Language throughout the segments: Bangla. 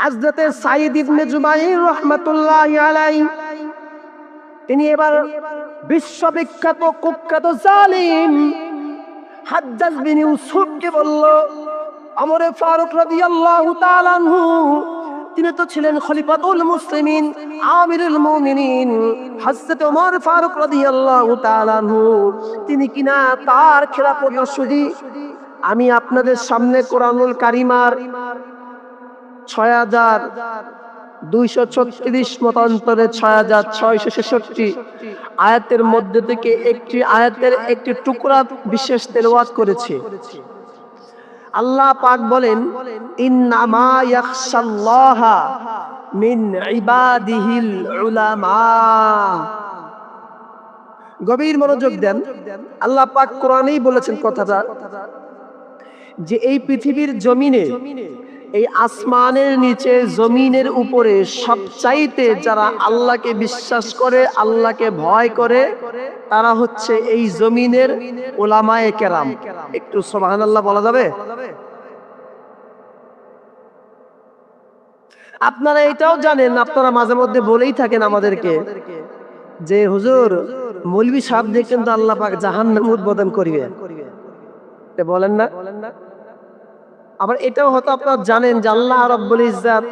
হাজরতে সাইদ ইবনে জুবাইর রহমাতুল্লাহ আলাই তিনি এবার বিশ্ববিখ্যাত, কুখ্যাত জালিম হাজ্জাজ বিন ইউসুফকে বলল, আমরে ফারুক রাদিয়াল্লাহু তাআলা আনহু, তিনি তো ছিলেন খলিফাতুল মুসলিমিন, আমিরুল মুমিনিন হযরত ওমর ফারুক রাদিয়াল্লাহু তাআলা আনহু। তিনি কিনা তার খেলাফত শুধু আমি আপনাদের সামনে কোরআনুল কারিমার ছয় হাজার দুইশো ছত্রিশ ছয় হাজার ছয়শো ছেষট্টি আয়াতের মধ্যে থেকে একটি আয়াতের একটি টুকরা বিশেষ তেলাওয়াত করেছে। আল্লাহ পাক বলেন মিন গভীর মনোযোগ দেন। আল্লাহ পাক কোরআনেই বলেছেন কথাটা যে এই পৃথিবীর জমিনে এই আসমানের নিচে, জমিনের উপরে সবচাইতে যারা আল্লাহকে বিশ্বাস করে, আল্লাহকে ভয় করে, তারা হচ্ছে এই জমিনের ওলামায়ে কেরাম। একটু সোহান আল্লাহ বলা যাবে? আপনারা এটাও জানেন, আপনারা মাঝে মধ্যে বলেই থাকেন আমাদেরকে যে, হুজুর মৌলবি সাহেব দিয়ে কিন্তু আল্লাহ পাক জাহান্নাম উদ্বোধন করিবে। এটা বলেন না? আবার এটাও হয়তো আপনারা জানেন যে আল্লাহ রব্বুল ইজ্জাত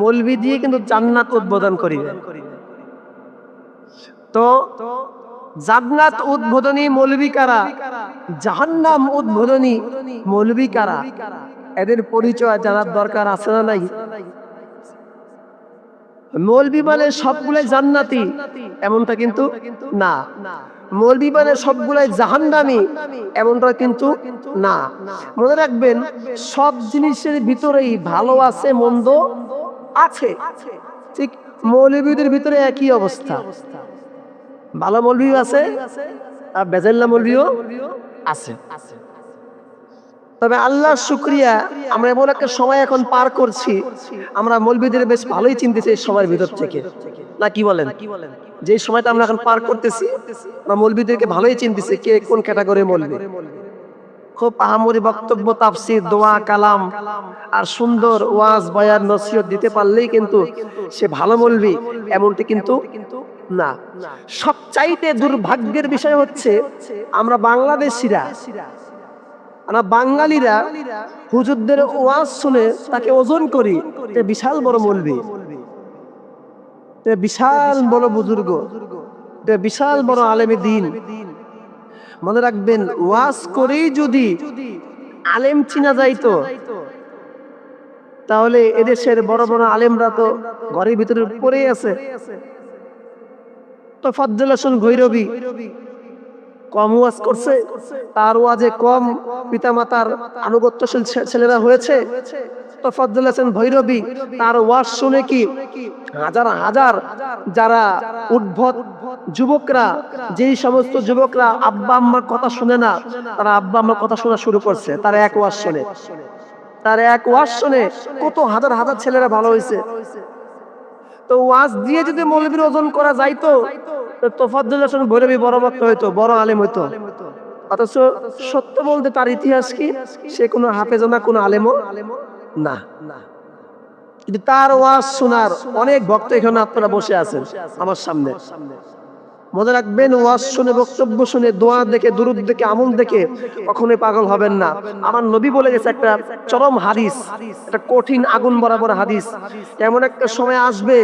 মৌলবি দিয়ে কিন্তু জান্নাত উদ্বোধন করিবে তো জান্নাত উদ্বোধনী মৌলবি কারা? জাহান্নাম উদ্বোধনী মৌলবি কারা? এদের পরিচয় জানার দরকার আছে না নাই? মৌলবি মানে সবগুলাই জান্নাতি, এমনটা কিন্তু না। মৌলবি মানে সবগুলাই জাহান্নামি এমনটা কিন্তু না। মনে রাখবেন, সব জিনিসের ভিতরেই ভালো আছে, মন্দ আছে। ঠিক মৌলবীদের ভিতরে একই অবস্থা। ভালো মৌলবী আছে, আর বেজাল্লা মৌলবীও আছে। তবে আল্লাহ শুক্রিয়া, আমরা এমন একটা সময় এখন পার করছি, আমরা মৌলবীদের বেশ ভালোই চিনতেছি এই সময়ের ভিতর থেকে। না কি বলেন কি বলেন? যে সময়টা আমরা এখন পার করতেছি, আমরা মৌলবীদেরকে ভালোই চিনতেছি কে কোন ক্যাটাগরি মৌলবী খুব আহামরি বক্তব্য, তাফসির, দোয়া, কালাম আর সুন্দর ওয়াজ, বয়ান, নসিহত দিতে পারলেই কিন্তু সে ভালো মৌলবী এমনটি কিন্তু না। সবচাইতে দুর্ভাগ্যের বিষয় হচ্ছে আমরা বাংলাদেশিরা, আমরা বাঙালিরা হুজুরদের ওয়াজ শুনে তাকে ওজন করি বিশাল বড় মৌলবী বিশাল বড় বুজুর্গ। বিশাল বড় আলেম দিন। মনে রাখবেন ওয়াজ করেই যদি আলেম চিনা যাইতো তাহলে এদেশের বড় বড় আলেমরা তো ঘরের ভিতরে পড়েই আছে। তো ফজ্জল হাসান ভৈরবী কম ওয়াজ করছে, তার ওয়াজে কম পিতামাতার আনুগত্যশীল ছেলেরা হয়েছে। ভৈরবী তার ওয়াজ শুনে কি হাজার হাজার যারা যুবকরা, যেই সমস্ত যুবকরা আব্বা আম্মার কথা শুনে না, তারা আব্বা আম্মার কথা শোনা শুরু করছে, তার এক ওয়াজ শুনে। তার এক ওয়াজ শুনে কত হাজার হাজার ছেলেরা ভালো হয়েছে। তো ওয়াজ দিয়ে যদি মৌলবীর ওজন করা যাইতো তোফাজ্জুল হাসান ভৈরবী বড় বক্তা হইতো, বড় আলেম হইতো। অথচ সত্য বলতে তার ইতিহাস কি? সে কোনো হাফেজ না, কোনো আলেমও না। কিন্তু তার ওয়াজ শোনার অনেক ভক্ত এখানে আপনারা বসে আছেন আমার সামনে। মনে রাখবেন, ওয়াজ শুনে, বক্তব্য শুনে, দোয়া দেখে, দুরুদ দেখে, আমল দেখে কখনোই পাগল হবেন না। আমার নবী বলে গেছে একটা চরম হাদিস, একটা কঠিন আগুন বরাবর হাদিস। এমন একটা সময় আসবে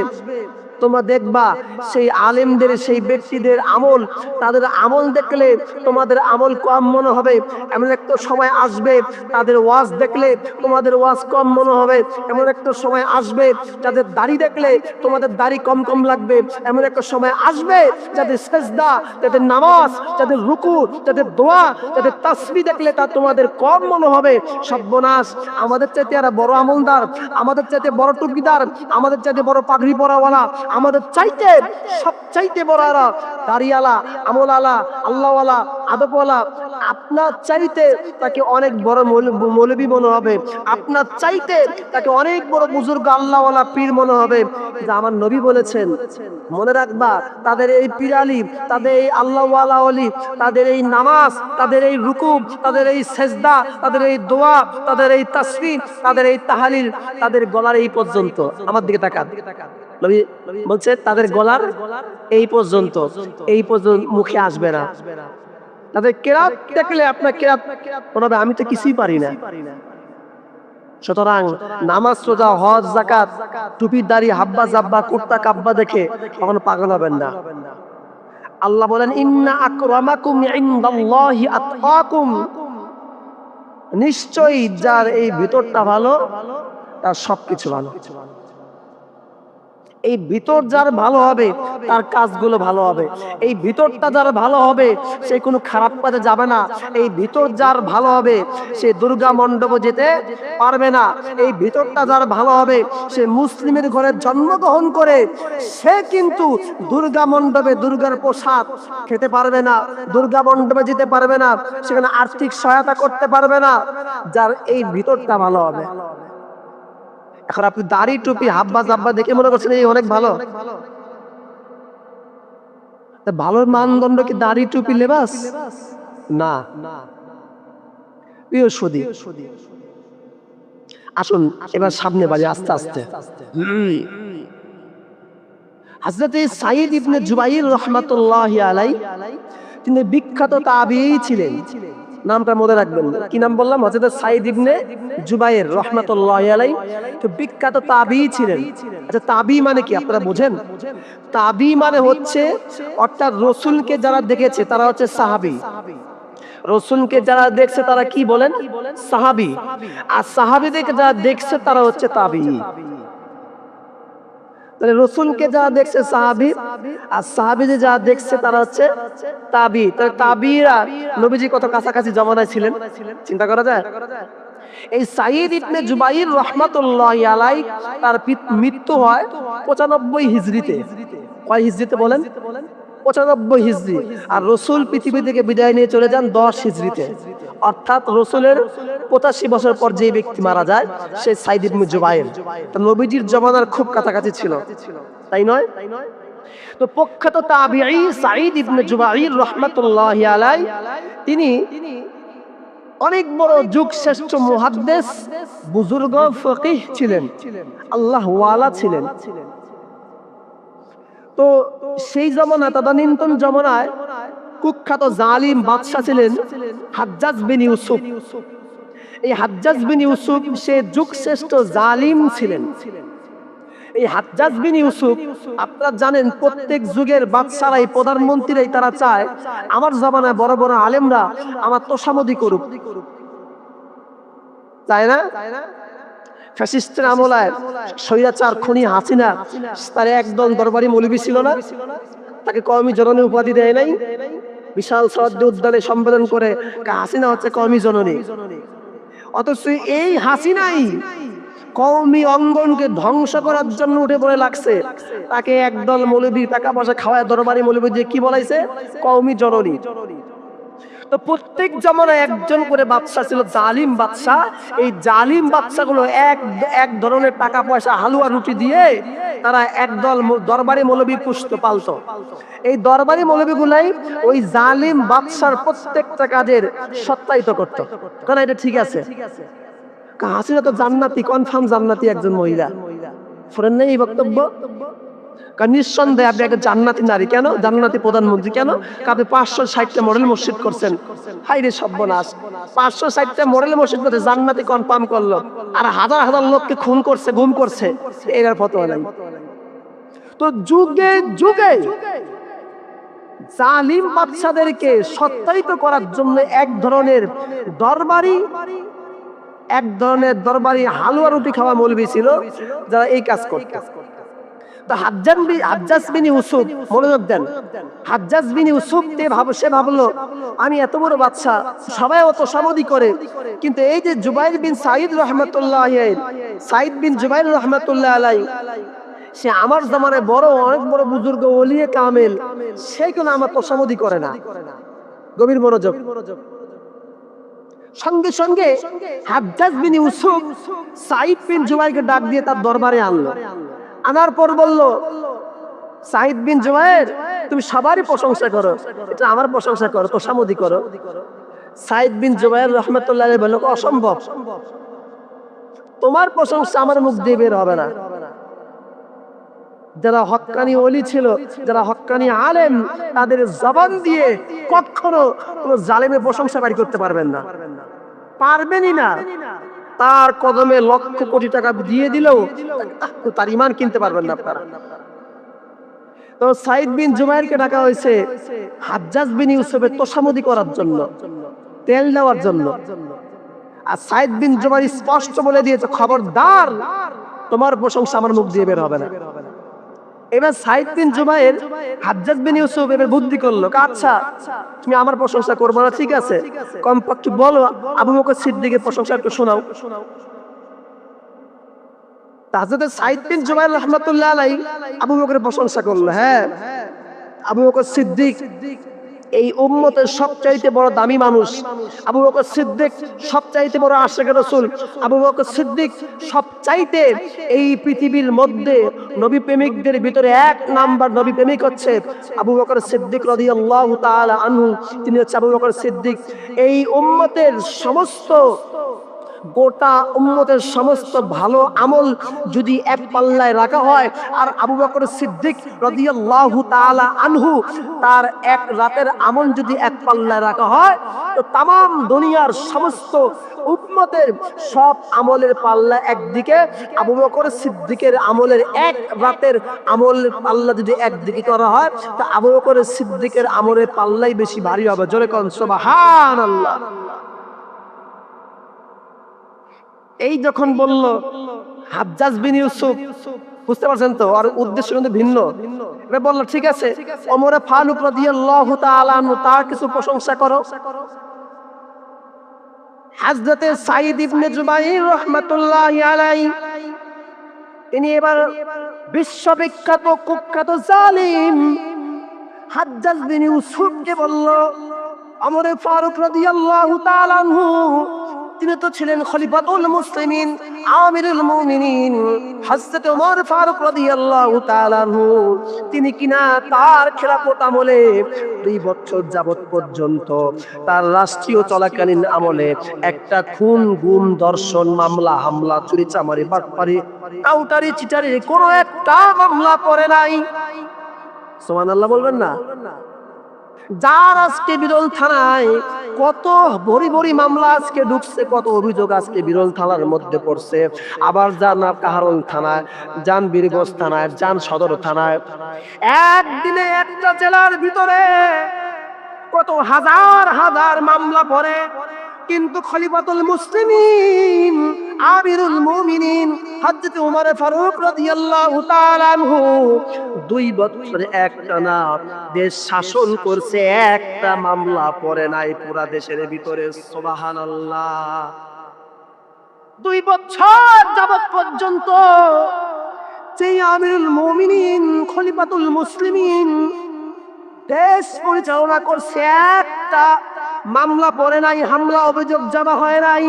তোমরা দেখবা সেই আলেমদের, সেই ব্যক্তিদের আমল, তাদের আমল দেখলে তোমাদের আমল কম মনে হবে। এমন একটা সময় আসবে, তাদের ওয়াজ দেখলে তোমাদের ওয়াজ কম মনে হবে। এমন একটা সময় আসবে, যাদের দাড়ি দেখলে তোমাদের দাড়ি কম কম লাগবে। এমন একটা সময় আসবে, যাদের সেজদা, যাদের নামাজ, যাদের রুকু, যাদের দোয়া, যাদের তাসবি দেখলে তা তোমাদের কম মনে হবে। সর্বনাশ, আমাদের চাইতে আর বড় আমলদার, আমাদের চাইতে বড় টুকিদার, আমাদের চাইতে বড় পাগড়ি পরাওয়ালা আমাদের চাইতে সব চাইতে বড় এরা দাড়িয়ালা, আমলালা, আল্লাহওয়ালা, আদবওয়ালা। আপনার চাইতে তাকে অনেক বড় মৌল- মৌলবী মনে হবে। আপনার চাইতে তাকে অনেক বড় বুজুর্গ আল্লাহওয়ালা পীর মনে হবে। যে আমার নবী বলেছেন। মনে রাখবা, তাদের এই পিরালি, তাদের এই আল্লাহওয়ালা অলি তাদের এই নামাজ, তাদের এই রুকুব, তাদের এই সেজদা, তাদের এই দোয়া, তাদের এই তাসবি তাদের এই তাহালিল, তাদের গলার এই পর্যন্ত। আমার দিকে তাকান। বলছে, তাদের গলার এই পর্যন্ত এই পর্যন্ত মুখে আসবে না। তাদের কেরাত দেখলে আপনার কেরাত মনে আমি তো কিছুই পারি না। সুতরাং নামাজ, রোজা, হজ জাকাত টুপির দাড়ি, হাব্বা, জাব্বা, কুর্তা, কাব্বা দেখে কখনো পাগল হবেন না। আল্লাহ বলেন, ইন্না আকরামাকুম ইনদাল্লাহি আতকাকুম নিশ্চয়ই যার এই ভিতরটা ভালো, তার সবকিছু ভালো। এই ভিতর যার ভালো হবে, তার কাজগুলো ভালো হবে। এই ভিতরটা যার ভালো হবে, সে কোনো খারাপ কাজে যাবে না। এই ভিতর যার ভালো হবে, সে দুর্গা মণ্ডপে যেতে পারবে না। এই ভিতরটা যার ভালো হবে, সে মুসলিমের ঘরে জন্মগ্রহণ করে, সে কিন্তু দুর্গা মণ্ডপে দুর্গার প্রসাদ খেতে পারবে না, দুর্গা মণ্ডপে যেতে পারবে না, সেখানে আর্থিক সহায়তা করতে পারবে না, যার এই ভিতরটা ভালো হবে। এখন আপনি দাড়ি টুপি হাব্বা জাব্বা দেখে মনে করছেন এই অনেক ভালো। ভালো মানদণ্ড কি দাড়ি টুপি লেবাস? না। আসুন এবার সামনে বাড়ি আস্তে আস্তে। হাজরতে সাইদ ইবনে জুবাইর রহমাতুল্লাহ আলাই তিনি বিখ্যাত তাবি ছিলেন। নামটা মনে রাখবেন। কি নাম বললাম? হজরত সাইদ ইবনে জুবাইর রহমাতুল্লাহ আলাই তো বিখ্যাত তাবি ছিলেন। আচ্ছা তাবি মানে কি? আপনারা বোঝেন? তাবি মানে হচ্ছে, অর্থাৎ রসুলকে যারা দেখেছে, তারা হচ্ছে সাহাবি। রসুলকে যারা দেখছে, তারা কি বলেন? সাহাবি। আর সাহাবিদেরকে যারা দেখছে, তারা হচ্ছে তাবি। তাহলে রসুলকে যারা দেখছে সাহাবি, আর সাহাবিদের যারা দেখছে তারা হচ্ছে তাবি। তাহলে তাবিরা নবীজি কত কাছাকাছি জমানায় ছিলেন? চিন্তা করা যায়? এই সাইদ ইবনে জুবাইর রহমাতুল্লাহ আলাই তার মৃত্যু হয় পঁচানব্বই হিজরিতে কয় হিজরিতে বলেন? পঁচানব্বই হিজরি আর রসুল পৃথিবী থেকে বিদায় নিয়ে চলে যান দশ হিজরিতে অর্থাৎ রসুলের পঁচাশি বছর পর যে ব্যক্তি মারা যায়, সে সাইদ ইবনে জুবাইর। তা নবীজির জমানার খুব কাছাকাছি ছিল। তাই নয়? তো প্রখ্যাত তাবিঈ সাইদ ইবনে জুবাইর রহমাতুল্লাহ আলাই তিনি অনেক বড় যুগ শ্রেষ্ঠ মুহাদ্দেস, বুজুর্গ, ফকিহ ছিলেন। আল্লাহ ওয়ালা ছিলেন। তো সেই জমানা তদানীন্তন জমানায় কুখ্যাত জালিম বাদশাহ ছিলেন হাজ্জাজ বিন ইউসুফ। এই হাজ্জাজ বিন ইউসুফ, সে যুগ শ্রেষ্ঠ জালিম ছিলেন। এই হাজ্জাজ বিন ইউসুফ, আপনারা জানেন প্রত্যেক যুগের বাদশারাই প্রধানমন্ত্রীরাই তারা চায়, আমার জমানায় বড় বড় আলেমরা আমার তোষামদি করুক। তাই না? ফ্যাসিস্টের আমলায় স্বৈরাচার খনি হাসিনা, তার একদল দরবারি মৌলবী ছিল না? তাকে কওমি জননী উপাধি দেয় নাই? বিশাল সরাদ্দ উদ্যানে সম্বোধন করে হাসিনা হচ্ছে কওমি জননী। অথচ এই হাসিনাই কৌমি অঙ্গনকে ধ্বংস করার জন্য উঠে পড়ে লাগছে। তাকে একদল মৌলবী টাকা পয়সা খাওয়ায় দরবারি মৌলবী দিয়ে কি বলাইছে? কওমি জননী। তো প্রত্যেক জমানায় একজন করে বাদশা ছিল জালিম বাদশা এই জালিম বাদশাগুলো এক এক ধরনের টাকা পয়সা, হালুয়া রুটি দিয়ে তারা একদল দরবারি মৌলবী পুষ্ট পালতো। এই দরবারি মৌলবী গুলাই ওই জালিম বাদশার প্রত্যেকটা কাজের সত্যায়িত করতো। কারণ এটা ঠিক আছে? কা- হাসিনা তো জান্নাতি কনফার্ম জান্নাতি একজন মহিলা। ফোরেন নেই এই বক্তব্য? নিঃসন্দেহে আপনি একটা জান্নাতি নারী কেন? জান্নাতি প্রধানমন্ত্রী কেন? আপনি পাঁচশো ষাটটা মডেল মসজিদ করছেন। হাই রে সর্বনাশ। পাঁচশো ষাটটা মডেল মসজিদ করতে জান্নাতি কনফার্ম করল। আর হাজার হাজার লোককে খুন করছে, গুম করছে। এর নাই। তো যুগে যুগে জালিম বাদশাদেরকে সত্যায়িত করার জন্য এক ধরনের দরবারি, এক ধরনের দরবারি হালুয়া রুটি খাওয়া মৌলবি ছিল, যারা এই কাজ করত। তো হাজ্জান বি হাজ্জাজ বিন ইউসুফ, মনোযোগ দেন। হাজ্জাজ বিন ইউসুফ তে ভাব সে ভাবলো, আমি এত বড় বাচ্চা সবাই অত সমাধি করে। কিন্তু এই যে জুবাইর বিন সাইদ রহমতুল্লাহ সাইদ বিন জুবাইর রহমতুল্লাহ আলাই সে আমার জামানে বড়, অনেক বড় বুজুর্গ, ওলিয়ে কামেল সে কেন আমার তোষামদি করে না। গভীর মনোযোগ। সঙ্গে সঙ্গে হাজ্জাজ বিন ইউসুফ সাইদ বিন জুবাইরকে ডাক দিয়ে তার দরবারে আনলো। আনার পর বলল সাইদ বিন জুবাইর, তুমি সবারই প্রশংসা করো। এটা আমার প্রশংসা করো, তোষামদি করো। সাইদ বিন জুবাইর রহমতুল্লাহ বলল, অসম্ভব। তোমার প্রশংসা আমার মুখ দিয়ে বের হবে না। যারা হক্কানি অলি ছিল, যারা হক্কানি আলেম, তাদের জবান দিয়ে কখনো কোন জালেমের প্রশংসা বাড়ি করতে পারবেন না। পারবেনই না। তার কদমে লক্ষ কোটি টাকা দিয়ে দিলেও তার ইমান কিনতে পারবেন না আপনারা। তো সাইদ বিন ডাকা হয়েছে হাজ্জাজ বিন ইউসুফের তোষামদি করার জন্য, তেল দেওয়ার জন্য। আর সাইদ বিন জুমাইর স্পষ্ট বলে দিয়েছে, খবরদার, তোমার প্রশংসা আমার মুখ দিয়ে বের হবে না। এবার সাইদ বিন জুবাইর বিন ইউসুফ এবার বুদ্ধি করল আচ্ছা তুমি আমার প্রশংসা করব না, ঠিক আছে? কমপক্ষে বলো, আবু বকর সিদ্দিকের প্রশংসা একটু শোনাও। তাহলে সাইদ আবু প্রশংসা করল হ্যাঁ আবু বকর সিদ্দিক এই উম্মতের সবচাইতে বড় দামি মানুষ আবু বকর সিদ্দিক, সবচাইতে বড় আশেখ রসুল আবু বকর সিদ্দিক, সবচাইতে এই পৃথিবীর মধ্যে নবী প্রেমিকদের ভিতরে এক নাম্বার নবী প্রেমিক হচ্ছে আবু বকর সিদ্দিক রাদিয়াল্লাহু তাআলা আনহু। তিনি হচ্ছে আবু বকর সিদ্দিক। এই উম্মতের সমস্ত গোটা উম্মতের সমস্ত ভালো আমল যদি এক পাল্লায় রাখা হয়, আর আবু বকর সিদ্দিক রাদিয়াল্লাহু তাআলা আনহু তার এক রাতের আমল যদি এক পাল্লায় রাখা হয়, তো তাম দুনিয়ার সমস্ত উম্মতের সব আমলের পাল্লা একদিকে, আবু বকর সিদ্দিকের আমলের এক রাতের আমলের পাল্লা যদি একদিকে করা হয়, তা আবু বকর সিদ্দিকের আমলের পাল্লাই বেশি ভারী হবে। জোরে কন, সুবহানাল্লাহ। এই যখন বলল, হাজ্জাজ বিন ইউসুফ, বুঝতে পারছেন তো? আর উদ্দেশ্য কিন্তু ভিন্ন। এবার বলল, ঠিক আছে, ওমরে ফারুক রাদিয়াল্লাহু তাআলা তার কিছু প্রশংসা করো। হযরতে সাইদ ইবনে জুবাইর রাহমাতুল্লাহি আলাইহি, তিনি এবার বিশ্ববিখ্যাত, কুখ্যাত জালিম হাজ্জাজ বিন ইউসুফকে বলল আমরে ফারুক রাদিয়াল্লাহু তাআলা তিনি তো ছিলেন খলিফাতুল মুসলিমিন, আমিরুল মুমিনিন, হযরত ওমর ফারুক রাদিয়াল্লাহু তাআলা তিনি কিনা তার খেলাফত আমলে দুই বছর যাবত পর্যন্ত তার রাষ্ট্রীয় চলাকালীন আমলে একটা খুন, গুম, দর্শন, মামলা, হামলা চুরি চামারি বাটপারি কাউটারি চিটারি, কোনো একটা মামলা পড়ে নাই। সুবহানাল্লাহ বলবেন না? যার আজকে বিরল থানায় কত বড়ি বড়ি মামলা আজকে ঢুকছে, কত অভিযোগ আজকে বিরল থানার মধ্যে পড়ছে। আবার যান কাহারল থানায় যান বীরগঞ্জ থানায় যান সদর থানায়। একদিনে একটা জেলার ভিতরে কত হাজার হাজার মামলা পড়ে। কিন্তু খলিফাতুল মুসলিমিন, আমিরুল মুমিনিন হযরত ওমর ফারুক রাদিয়াল্লাহু তাআলা আনহু দুই বছর একটানা দেশ শাসন করছে, একটা মামলা পড়ে নাই পুরা দেশের ভিতরে, সুবহানাল্লাহ। দুই বছর যাবত পর্যন্ত সেই আমিরুল মুমিনিন, খলিফাতুল মুসলিমিন দেশ পরিচালনা করছে, একটা মামলা পড়ে নাই, হামলা, অভিযোগ জমা হয় নাই।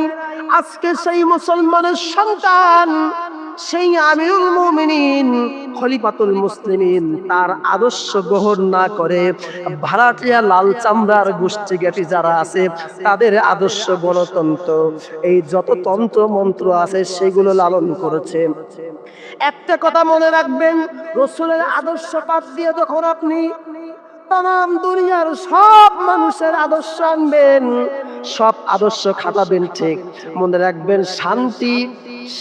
আজকে সেই মুসলমানের সন্তান, সেই আমিরুল মুমিনিন, খলিফাতুল মুসলিমিন, তার আদর্শ গ্রহণ না করে ভাড়াটিয়া লাল চামড়ার গোষ্ঠী জ্ঞাতি যারা আছে, তাদের আদর্শ গণতন্ত্র, এই যত তন্ত্র মন্ত্র আছে, সেগুলো লালন করেছে। একটা কথা মনে রাখবেন, রসুলের আদর্শ পাঠ দিয়ে যখন আপনি তাম দুনিয়ার সব মানুষের আদর্শ আনবেন, সব আদর্শ খাটাবেন ঠিক। মনে রাখবেন শান্তি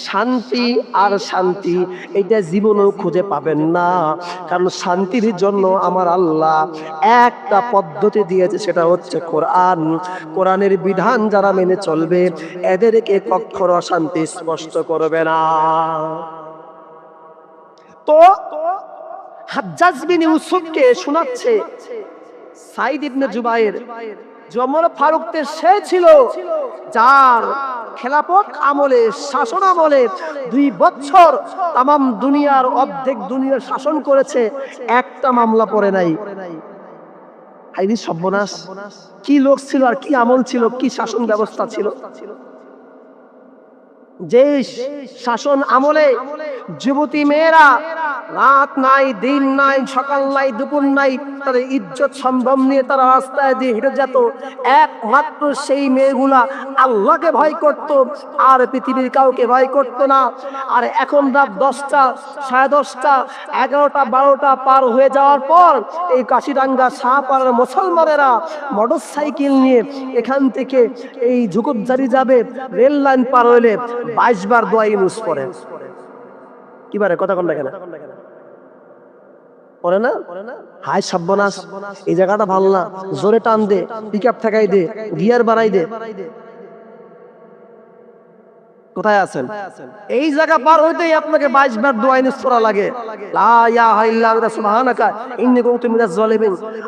শান্তি আর শান্তি, এটা জীবনেও খুঁজে পাবেন না। কারণ শান্তির জন্য আমার আল্লাহ একটা পদ্ধতি দিয়েছে, সেটা হচ্ছে কোরআন। কোরআনের বিধান যারা মেনে চলবে, এদেরকে কক্ষর অশান্তি স্পষ্ট করবে না। তো হাজ্জাজ ইউসুফকে শোনাচ্ছে। সাইদ ইবনে জুবাইর জমর ফারুকতে সে ছিল, যার খেলাপথ আমলে, শাসন আমলে দুই বছর তাম দুনিয়ার অর্ধেক দুনিয়ার শাসন করেছে, একটা মামলা পড়ে নাই। আইনি সর্বনাশ। কি লোক ছিল আর কি আমল ছিল, কি শাসন ব্যবস্থা ছিল? যে শাসন আমলে, যুবতী মেয়েরা, রাত নাই, দিন নাই, সকাল নাই, দুপুর নাই, তাদের ইজ্জত সম্ভব নিয়ে তারা রাস্তায় দিয়ে হেঁটে যেত। একমাত্র সেই মেয়েগুলা আল্লাহকে ভয় করত, আর পৃথিবীর কাউকে ভয় করত না। আর এখন রাত দশটা, সাড়ে দশটা, এগারোটা, বারোটা পার হয়ে যাওয়ার পর এই কাশিরাঙ্গা শাহপাড়ার মুসলমানেরা মোটর সাইকেল নিয়ে এখান থেকে এই ঝুকুপজারি যাবে, রেল লাইন পার হইলে বাইশ বার দোয়া ইউজ করে কি বারে? কথা কন কেন? পরে না? হাই সাব্যনাশ এই জায়গাটা ভালো না। জোরে টান দে পিক আপ ঠেকাই দে গিয়ার বাড়াই দে। কোথায় আছেন? এই জায়গা পার হইতেই আপনাকে বাইশ বার দোয়া ইউজ করা লাগে।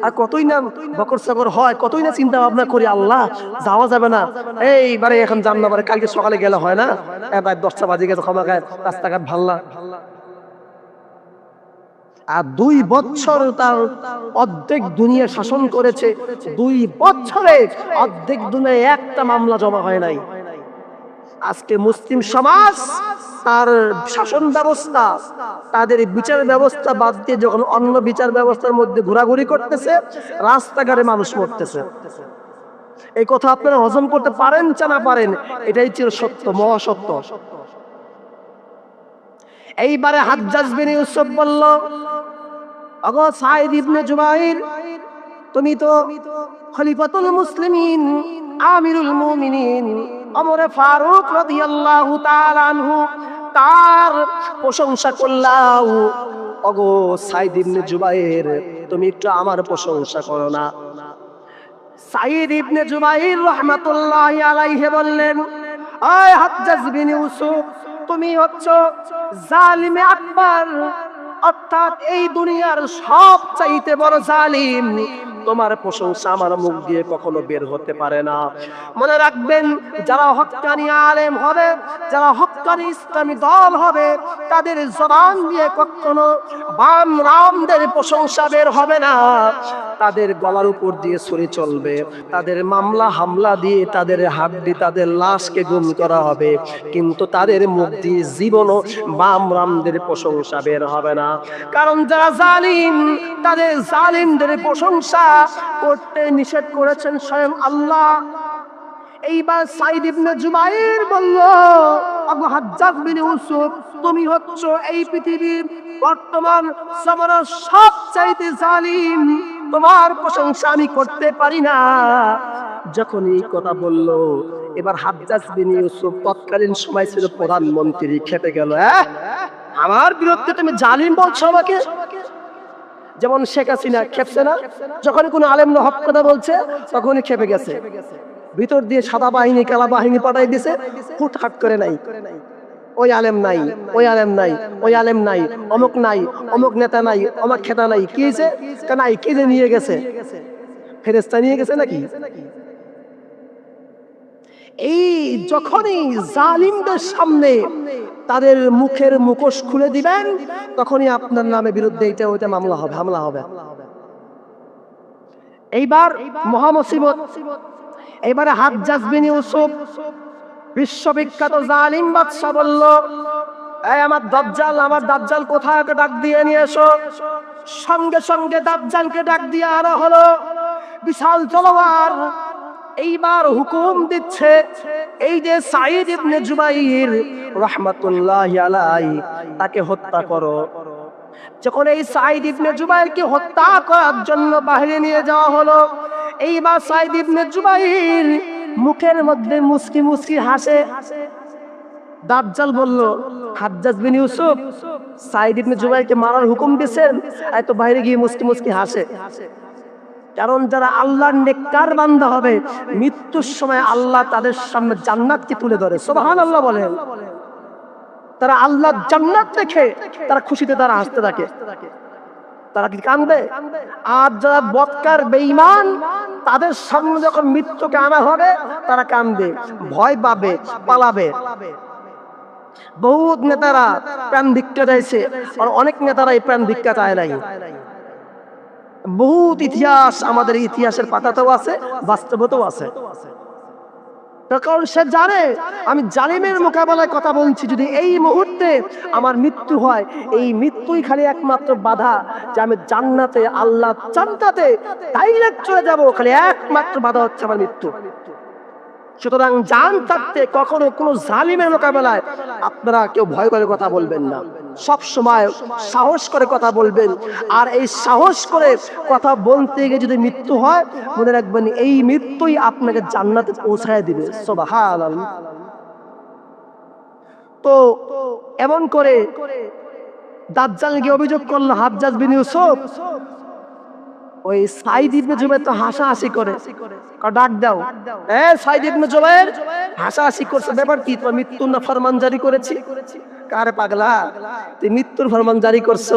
আর কতই না বকর হয় কতই না চিন্তা ভাবনা করি আল্লাহ যাওয়া যাবে না। এইবারে এখন না কালকে সকালে গেলে হয় না? এবার দশটা বাজে গেছে ক্ষমা খায় রাস্তাঘাট ভাল্লা। আর দুই বছর তার অর্ধেক দুনিয়া শাসন করেছে দুই বছরে অর্ধেক দুনিয়ায় একটা মামলা জমা হয় নাই। আজকে মুসলিম সমাজ তার শাসন ব্যবস্থা, তাদের বিচার ব্যবস্থা বাদ দিয়ে যখন অন্য বিচার ব্যবস্থার মধ্যে ঘোরাঘুরি করতেছে, রাস্তাঘাটে মানুষ মরতেছে। এই কথা আপনারা হজম করতে পারেন চা না পারেন, এটাই ছিল সত্য, মহাসত্য। এইবারে হাজ্জাজ বিন ইউসুফ বলল তুমি তো খলিফাতুল মুসলিমিন, আমিরুল মুমিনিন। ওমর ফারুক রাদিয়াল্লাহু তাআলা আনহু তার প্রশংসা করলাও। অগো সাইদ ইবনে জুবাইর, তুমি একটু আমার প্রশংসা করো না। সাইদ ইবনে জুবাইর রহমাতুল্লাহ আলাইহি বললেন, আয় হাজ্জাজ বিন ইউসুফ, তুমি হচ্ছ জালিমে আকবর। অর্থাৎ এই দুনিয়ার সব চাইতে বড় জালিম। তোমার প্রশংসা আমার মুখ দিয়ে কখনো বের হতে পারে না। মনে রাখবেন, যারা হক্কানি আলেম হবে, যারা হক্কানি ইসলামী দল হবে, তাদের জবান দিয়ে কখনো বাম রামদের প্রশংসা বের হবে না। তাদের গলার উপর দিয়ে ছুরি চলবে, তাদের মামলা হামলা দিয়ে তাদের হাড্ডি তাদের লাশকে গুম করা হবে। কিন্তু তাদের মুখ দিয়ে জীবনও বাম রামদের প্রশংসা বের হবে না। কারণ যারা জালিম, তাদের জালিমদের প্রশংসা করতে নিষেধ করেছেন স্বয়ং আল্লাহ। এইবার সাইদ ইবনে জুবাইর বলল, আবু হাজ্জাজ বিন ইউসুফ, তুমি হচ্ছ এই পৃথিবীর বর্তমান সময়ের সব চাইতে জালিম। তোমার প্রশংসা আমি করতে পারি না। যখন এই কথা বলল, এবার হাজ্জাজ বিন ইউসুফ তৎকালীন সময় ছিল প্রধানমন্ত্রী খেপে গেল আমার বিরুদ্ধে তুমি জালিম বলছো আমাকে? যেমন শেখ হাসিনা খেপছে না, যখনই কোনো আলেম হক কথা বলছে, তখনই খেপে গেছে। ভিতর দিয়ে সাদা বাহিনী, কালা বাহিনী পাঠাই দিছে, হুটহাট করে নাই। ওই আলেম নাই, ওই আলেম নাই, ওই আলেম নাই, অমুক নাই, অমুক নেতা নাই, অমুক খেতা নাই, কি হয়েছে? নাই কে যে নিয়ে গেছে? ফেরেস্তা নিয়ে গেছে নাকি? এই যখনই জালিমদের সামনে তাদের মুখের মুখোশ খুলে দিবেন, তখনই আপনার নামে বিরুদ্ধে এটা ওইটা মামলা হবে, হামলা হবে। এইবার মহামসিবত এবারে হাজ্জাজ বিন ইউসুফ, বিশ্ববিখ্যাত জালিম বাদশা বলল, এই আমার দাজ্জাল আমার দাজ্জাল কোথায় ডাক দিয়ে নিয়ে এসো? সঙ্গে সঙ্গে দাজ্জালকে ডাক দিয়ে আনা হলো। বিশাল তলোয়ার এইবার হুকুম দিচ্ছে, এই যে সাইদ ইবনে জুবাইর রাহমাতুল্লাহ আলাই তাকে হত্যা করো। যখন এই সাইদ ইবনে জুবাইরকে হত্যা করার জন্য বাইরে নিয়ে যাওয়া হলো, এইবার সাইদ ইবনে জুবাইর মুখের মধ্যে মুসকি মুসকি হাসে। দাজ্জাল বলল, হাজ্জাজ বিন ইউসুফ সাইদ ইবনে জুবাইরকে মারার হুকুম দিয়েছেন এই তো বাইরে গিয়ে মুসকি মুসকি হাসে। কারণ যারা আল্লাহর নেককার বান্দা হবে, মৃত্যুর সময় আল্লাহ তাদের সামনে জান্নাতকে তুলে ধরে। সুবহান আল্লাহ বলেন। তারা আল্লাহ জান্নাত দেখে তারা খুশিতে তারা হাসতে থাকে। তারা কি কান্দে আর যারা বৎকার বেঈমান, তাদের সামনে যখন মৃত্যুকে আনা হবে, তারা কান্দে ভয় পাবে, পালাবে। বহুত নেতারা প্রাণ ভিক্ষা চাইছে, আর অনেক নেতারা এই প্রাণ ভিক্ষা চায় নাই। বহুত ইতিহাস আমাদের ইতিহাসের পাতাতেও আছে, বাস্তবতেও আছে। কারণ সে জানে, আমি জালিমের মোকাবেলায় কথা বলছি, যদি এই মুহূর্তে আমার মৃত্যু হয়, এই মৃত্যুই খালি একমাত্র বাধা যে আমি জান্নাতে, আল্লাহ জান্নাতে ডাইরেক্ট চলে যাব, খালি একমাত্র বাধা হচ্ছে আমার মৃত্যু। সুতরাং জান থাকতে কখনো কোনো জালিমের মোকাবেলায় আপনারা কেউ ভয় করে কথা বলবেন না। সব সময় সাহস করে কথা বলবেন। আর এই সাহস করে কথা বলতে গিয়ে যদি মৃত্যু হয়, মনে রাখবেন এই মৃত্যুই আপনাকে জান্নাতে পৌঁছায় দিবে। তো এমন করে দাজ্জাল গিয়ে অভিযোগ করল, হাজ্জাজ বিন ইউসুফ ওই সাইদ ইবনে তো হাসাহাসি করে। কয়, ডাক দাও। সাইদ ইবনে জুবাইর, হাসাহাসি করছে। ব্যাপার কি? তোমার মৃত্যুর না ফরমান জারি করেছি? কারে পাগলা? তুই মৃত্যুর ফরমান জারি করছ?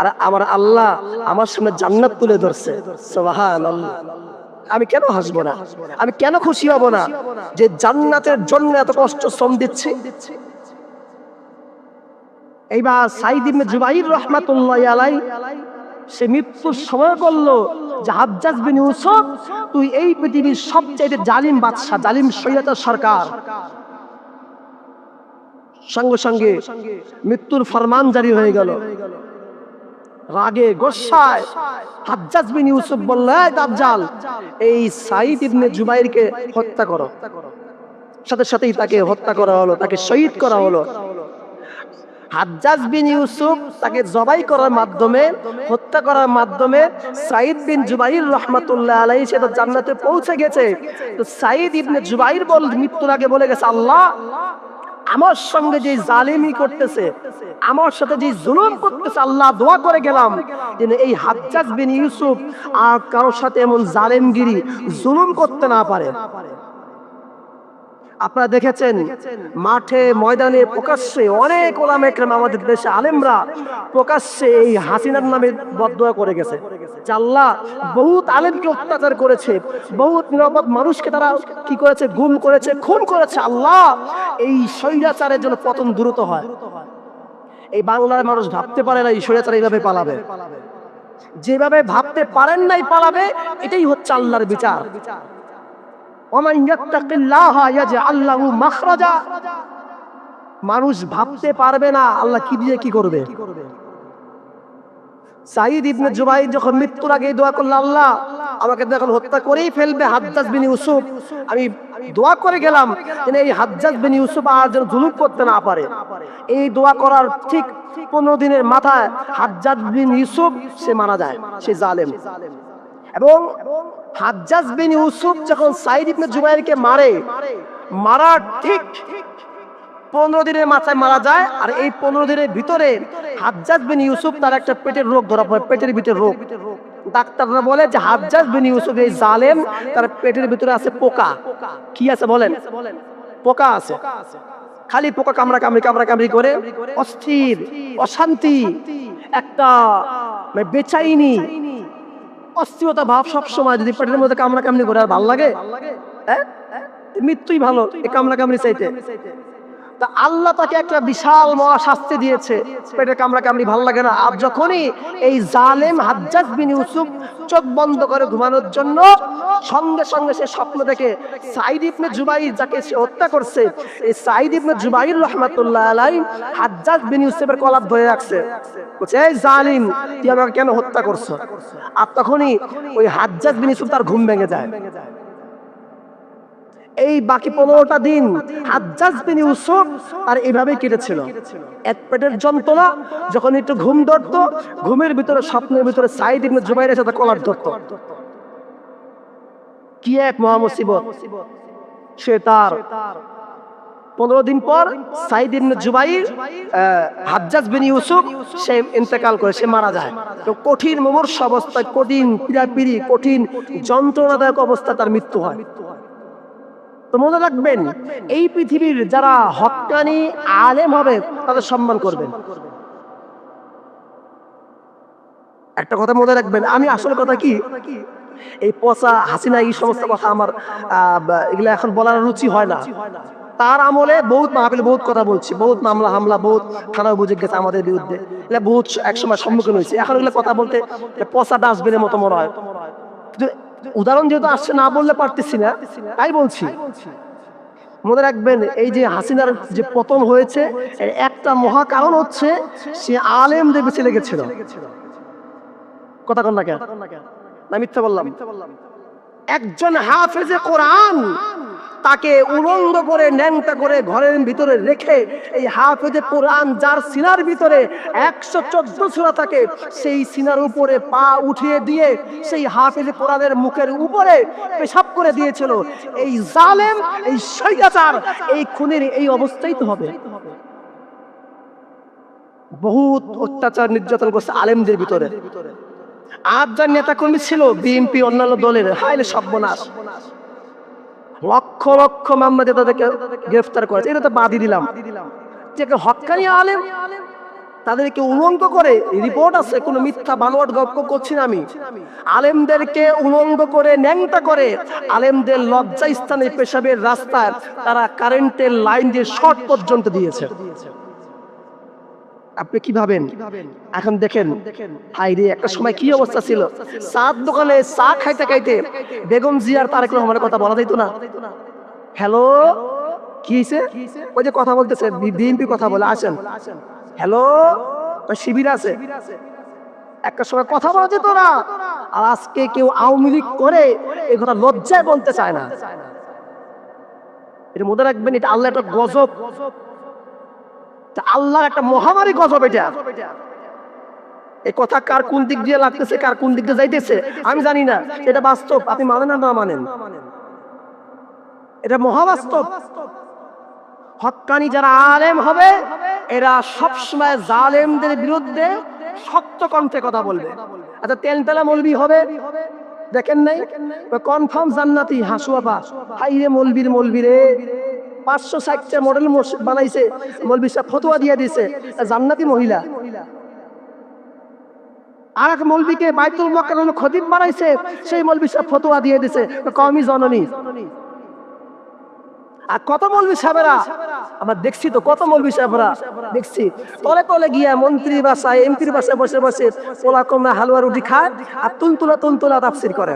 আর আমার আল্লাহ আমার সামনে জান্নাত তুলে ধরছে। আমি কেন হাসবো না? আমি কেন খুশি হব না যে জান্নাতের জন্য এত কষ্ট শ্রম দিচ্ছি? এইবার সাইদ ইবনে জুবাইর রহমাতুল্লাহ আলাই সে মৃত্যুর সময় করল। যে হাজ্জাজ তুই এই পৃথিবীর সবচেয়ে জালিম বাদশা জালিম সৈয়তার সরকার। সঙ্গে সঙ্গে মৃত্যুর ফরমান জারি হয়ে গেল। রাগে গোসায় হাজ্জাজ বিন ইউসুফ বলল, "এই দাজ্জাল, এই সাইদ ইবনে জুবাইরকে হত্যা করো। সাথে সাথেই তাকে হত্যা করা হলো, তাকে শহীদ করা হলো। হাজ্জাজ বিন ইউসুফ তাকে জবাই করার মাধ্যমে, হত্যা করার মাধ্যমে সাইদ বিন জুবাইর রহমাতুল্লাহ আলাইহি সে তো জান্নাতে পৌঁছে গেছে। তো সাইদ ইবনে জুবাইর বল, মৃত্যুর আগে বলে গেছে, আল্লাহ, আমার সঙ্গে যে জালিমি করতেছে, আমার সাথে যে জুলুম করতেছে, আল্লাহ দোয়া করে গেলাম। যেন এই হাজ্জাজ বিন ইউসুফ আর কারোর সাথে এমন জালেমগিরি, জুলুম করতে না পারে। আপনারা দেখেছেন, মাঠে ময়দানে প্রকাশ্যে অনেক ওলামা একরাম আমাদের দেশে আলেমরা প্রকাশ্যে এই হাসিনার নামে বদয়া করে গেছে। যে বহুত আলেমকে অত্যাচার করেছে, বহুত নিরাপদ মানুষকে তারা কি করেছে, গুম করেছে, খুন করেছে। আল্লাহ, এই স্বৈরাচারের জন্য পতন দ্রুত হয়। এই বাংলার মানুষ ভাবতে পারে না এই স্বৈরাচার এইভাবে পালাবে। যেভাবে ভাবতে পারেন নাই পালাবে, এটাই হচ্ছে আল্লাহর বিচার। ওমান ইয়াত্তাকিল্লাহ ইয়াজআল লাহু মাখরাজা। মানুষ ভাবতে পারবে না আল্লাহ কি দিয়ে কি করবে। সাইদ ইবনে জুবাইর যখন মৃত্যুর আগে দোয়া করল, আল্লাহ আমাকে তো এখন হত্যা করেই ফেলবে হাজ্জাজ বিন ইউসুফ। আমি দোয়া করে গেলাম যেন এই হাজ্জাজ বিন ইউসুফ আর যেন জুলুম করতে না পারে। এই দোয়া করার ঠিক পনেরো দিনের মাথায় হাজ্জাজ বিন ইউসুফ সে মারা যায়, সে জালেম। এবং হাজ্জাজ বিন ইউসুফ যখন সাইদ ইবনে জুবাইরকে মারে মারার ঠিক পনেরো দিনের মাথায় মারা যায়, আর এই পনেরো দিনের ভিতরে হাজ্জাজ বিন ইউসুফ তার একটা পেটের রোগ ধরা পড়ে, পেটের ভিতরে রোগ। ডাক্তাররা বলে যে হাজ্জাজ বিন ইউসুফ এই জালেম, তার পেটের ভিতরে আছে পোকা। কি আছে বলেন? পোকা আছে। খালি পোকা কামড়া কামড়ি কামড়া কামড়ি করে, অস্থির, অশান্তি, একটা মানে বেচাইনি অস্থিরতা ভাব সবসময় যদি পেটের মধ্যে কামড়া কামড়ি করে আর ভালো লাগে হ্যাঁ? মৃত্যুই ভালো এই কামড়া কামড়ি চাইতে তা আল্লাহ তাকে একটা বিশাল মহা শাস্তি দিয়েছে। পেটের কামড়া কামড়ি ভালো লাগে না। আর যখনই এই জালেম হাজ্জাজ বিন ইউসুফ চোখ বন্ধ করে ঘুমানোর জন্য সঙ্গে সঙ্গে সে স্বপ্ন দেখে সাইদ ইবনে জুবাই যাকে সে হত্যা করছে, এই সাইদ ইবনে জুবাইর রহমাতুল্লাহ আলাই হাজ্জাজ বিন ইউসুফের কলার ধরে রাখছে। বলছে, এই জালিম, তুই আমাকে কেন হত্যা করছ? আর তখনই ওই হাজ্জাজ বিন ইউসুফ তার ঘুম ভেঙে যায়। এই বাকি পনেরোটা দিন হাজ্জাজ বিন ইউসুফ আর এইভাবেই কেটেছিল। এক পেটের যন্ত্রণা যখন একটু ঘুম ধরতো ঘুমের ভিতরে স্বপ্নের ভিতরে সাইদ ইবনে জুবাইরের সাথে কলার ধরতো। কি এক মহামুসিবত। সে তার পনেরো দিন পর সাইদ ইবনে জুবাইর হাজ্জাজ বিন ইউসুফ সে ইন্তেকাল করে সে মারা যায়। তো কঠিন মুমূর্ষ অবস্থায় কঠিন পীড়াপিড়ি কঠিন যন্ত্রণাদায়ক অবস্থা তার মৃত্যু হয়। তো মনে রাখবেন, এই পৃথিবীর যারা হক্কানি আলেম হবে, তাদের সম্মান করবেন। একটা কথা মনে রাখবেন, আমি আসলে কথা কি? এই পচা হাসিনা এই সমস্ত কথা আমার এগুলো এখন বলার রুচি হয় না। তার আমলে বহুত মাহফিলে বহুত কথা বলছি, বহুত মামলা হামলা, বহুত থানা বুঝে গেছে আমাদের বিরুদ্ধে। এগুলো বহুত একসময় সম্মুখীন হয়েছে। এখন এগুলো কথা বলতে পচা ডাস্টবিনের মতো মনে হয়। উদাহরণ যেহেতু আসছে, না বললে পারতেছি না। তাই বলছি। মনে রাখবেন, এই যে হাসিনার যে পতন হয়েছে একটা মহা কারণ হচ্ছে, সে আলেম আলেমদের বেঁচে লেগেছিল। কথা কন না কেন? না, মিথ্যা বললাম। একজন হাফেজে কোরআন তাকে উলঙ্গ করে, ন্যাংটা করে ঘরের ভিতরে রেখে এই হাফেজে কোরআন যার সিনার ভিতরে একশো চোদ্দ সুরা থাকে, সেই সিনার উপরে পা উঠিয়ে দিয়ে সেই হাফেজে কোরআনের মুখের উপরে পেশাব করে দিয়েছিল। এই জালেম, এই শৈতাচার এই খুনের এই অবস্থাই তো হবে। বহুত অত্যাচার, নির্যাতন করছে আলেমদের ভিতরে। আর যার নেতা কর্মী ছিল, বিএনপি অন্যান্য দলের, হাইলে সর্বনাশ। লক্ষ লক্ষ মামলাতে তাদেরকে গ্রেফতার করেছে। এটা তো বাদই দিলাম। যে হকানি আলেম, তাদেরকে উলঙ্গ করে রিপোর্ট আছে, কোনো মিথ্যা বানোয়াট গল্প করছি না আমি। আলেমদেরকে উলঙ্গ করে ন্যাংটা করে আলেমদের লজ্জা স্থানে পেশাবের রাস্তায় তারা কারেন্টের লাইন দিয়ে শর্ট পর্যন্ত দিয়েছে। আপনি কি ভাবেন? এখন দেখেন একটা সময় কি অবস্থা ছিল? চার দোকানে চা খাইতে খাইতে বেগম জিয়ার তারেক রহমানের কথা বলা যাইতো না। হ্যালো, কি ওই যে কথা বলতেছে বিএনপি কথা বলে, আসেন। হ্যালো শিবির আছে। একটা সময় কথা বলা যেত না। আর আজকে কেউ আওয়ামী লীগ করে, এই কথা লজ্জায় বলতে চায় না। এটা মনে রাখবেন, এটা আল্লাহ একটা গজব। আল্লাহর একটা মহামারী গজব এটা। এই কথা কার কোন দিক দিয়ে লাগতেছে, কার কোন দিক দিয়ে যাইতেছে, আমি জানি না। এটা বাস্তব, আপনি মানেন না মানেন? এটা মহাবাস্তব। হক্কানি যারা আলেম হবে, এরা সবসময় জালেমদের বিরুদ্ধে শক্ত কণ্ঠে কথা বলবে। আচ্ছা তেলতেলা মলবি হবে? দেখেন নাই? কনফার্ম জান্নাতি হাসুয়াপা। হাই রে মলবির মলবি রে। পাঁচশো ষাটটা মডেল বানাইছে মলবি সাহেব ফতোয়া দিয়ে দিছে জান্নাতি মহিলা। আর এক মলবিকে বাইতুল জন্য খতিব বানাইছে, সেই মলবি সাহেব ফতোয়া দিয়ে দিছে কমই জননী। আর কত মলবি সাহেবেরা? আমরা দেখছি তো কত মলবি সাহেবরা। দেখছি। তলে তলে গিয়া মন্ত্রী বাসায়, এমপির বাসায় বসে বসে পোলা কমে হালুয়া রুটি খায় আর তুলতুলা তুলতুলা তাফসির করে।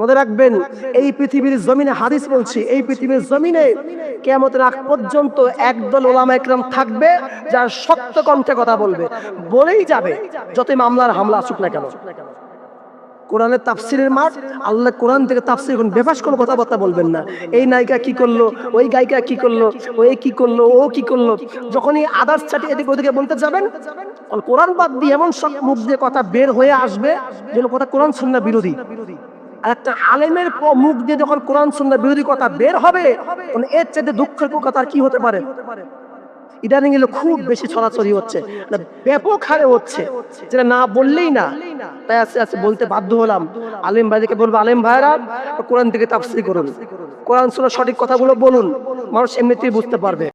মনে রাখবেন, এই পৃথিবীর জমিনে হাদিস বলছি, এই পৃথিবীর জমিনে কেমতের আগ পর্যন্ত একদল ওলামা একরাম থাকবে, যার শক্ত কণ্ঠে কথা বলবে। বলেই যাবে, যতই মামলার হামলা আসুক না কেন। কোরআনের তাফসিরের মাঠ, আল্লাহ কোরআন থেকে তাফসির কোন বেফাস কোনো কথাবার্তা বলবেন না। এই নায়িকা কি করল, ওই গায়িকা কি করল, ওই কি করল, ও কি করল, যখনই আদার্স চাটি এদিকে ওদিকে বলতে যাবেন, কোরআন বাদ দিয়ে এমন সব মুখ দিয়ে কথা বের হয়ে আসবে, যেন কথা কোরআন সুন্না বিরোধী। আর একটা আলেমের মুখ দিয়ে যখন কোরআন সুন্দর বিরোধী কথা বের হবে এর চাইতে দুঃখের কথা আর কি হতে পারে? ইদানিং এগুলো খুব বেশি ছড়াছড়ি হচ্ছে। মানে ব্যাপক হারে হচ্ছে। যেটা না বললেই না, তাই আস্তে আস্তে বলতে বাধ্য হলাম। আলেম ভাইদেরকে বলব, আলেম ভাইরা কোরআন থেকে তাফসির করুন। কোরআন শোনা সঠিক কথাগুলো বলুন। মানুষ এমনিতেই বুঝতে পারবে।